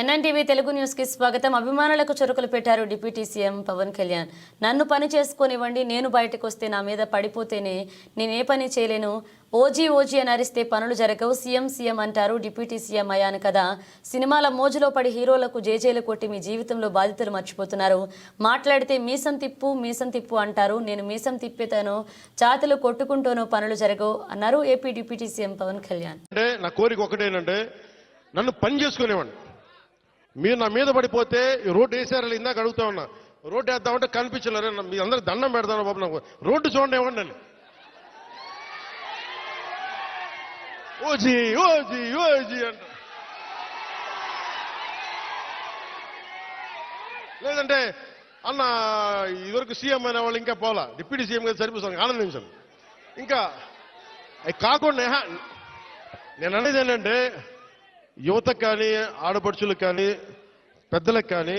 NNTV Telugu న్యూస్కి స్వాగతం. అభిమానులకు చురుకులు పెట్టారు డిప్యూటీ సీఎం పవన్ కళ్యాణ్. నన్ను పని చేసుకొనివ్వండి నేను బయటకు వస్తే నా మీద పడిపోతేనే నేనే పని చేయలేను. ఓజీ ఓజీ అని అరిస్తే పనులు జరగవు సీఎం సీఎం అంటారు డిప్యూటీ సీఎం అయ్యాను కదా. సినిమాల మోజులో పడి హీరోలకు జేజేలు కొట్టి మీ జీవితంలో బాధితులు మర్చిపోతున్నారు. మాట్లాడితే మీసం తిప్పు మీసం తిప్పు అంటారు. నేను మీసం తిప్పేతాను చాతులు కొట్టుకుంటూనో పనులు జరగవు అన్నారు AP deputy CM Pawan Kalyan. అంటే నా కోరిక ఒకటేనంటే నన్ను పని చేసుకునేవాడిని మీరు నా మీద పడిపోతే రోడ్డు వేసారని ఇందాక అడుగుతా ఉన్నా. రోడ్డు వేద్దామంటే కనిపించలేరు. మీ అందరికి దండం పెడతాను బాబు నాకు? రోడ్డు చూడండి ఇవ్వండి నన్ను ఓజీ ఓజీ ఓజీ అంట. లేదంటే అన్న ఇదివరకు సీఎం అనే వాళ్ళు ఇంకా పోలా. డిప్యూటీ సీఎం గారు సరిపోతాను ఆనందించాను ఇంకా అవి కాకుండా నేను అనేది ఏంటంటే యువతకు కానీ ఆడపడుచులకు కానీ పెద్దలకు కానీ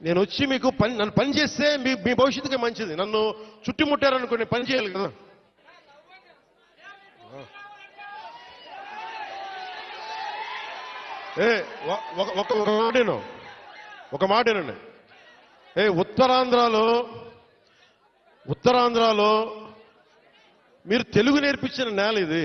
నేను వచ్చి మీకు పని నన్ను పని చేస్తే మీ మీ భవిష్యత్తుకి మంచిది. నన్ను చుట్టుముట్టారనుకోండి పని చేయాలి కదా. ఏ ఒక ఒక ఒక మాటేను ఒక మాటేనండి ఏ ఉత్తరాంధ్రలో ఉత్తరాంధ్రలో మీరు తెలుగు నేర్పించిన నేల ఇది.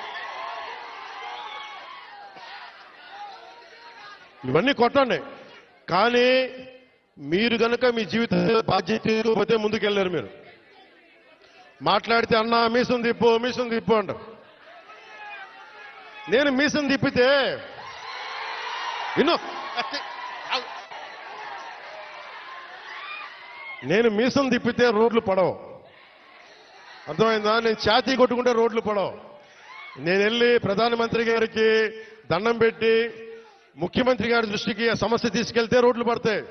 ఇవన్నీ కొట్టండి. కానీ మీరు గనక మీ జీవితం బాధ్యత తీసుకోకపోతే ముందుకెళ్ళారు మీరు. మాట్లాడితే అన్నా మీసం తిప్పు మీసం తిప్పు అంటారు. నేను మీసం తిప్పితే విను. నేను మీసం తిప్పితే రోడ్లు పడవు. అర్థమైందా? నేను ఛాతీ కొట్టుకుంటే రోడ్లు పడవు. నేను వెళ్ళి ప్రధానమంత్రి గారికి దండం పెట్టి ముఖ్యమంత్రి గారి దృష్టికి ఆ సమస్య తీసుకెళ్తే రోడ్లు పడతాయి.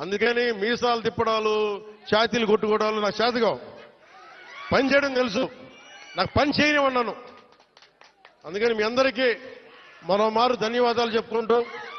అందుకని మీసాలు తిప్పడాలు ఛాతీలు కొట్టుకోవడాలు నాకు చేతగావు. పని చేయడం తెలుసు. నాకు పని చేయనివన్నాను అందుకని మీ అందరికీ మరో మారు ధన్యవాదాలు చెప్పుకుంటూ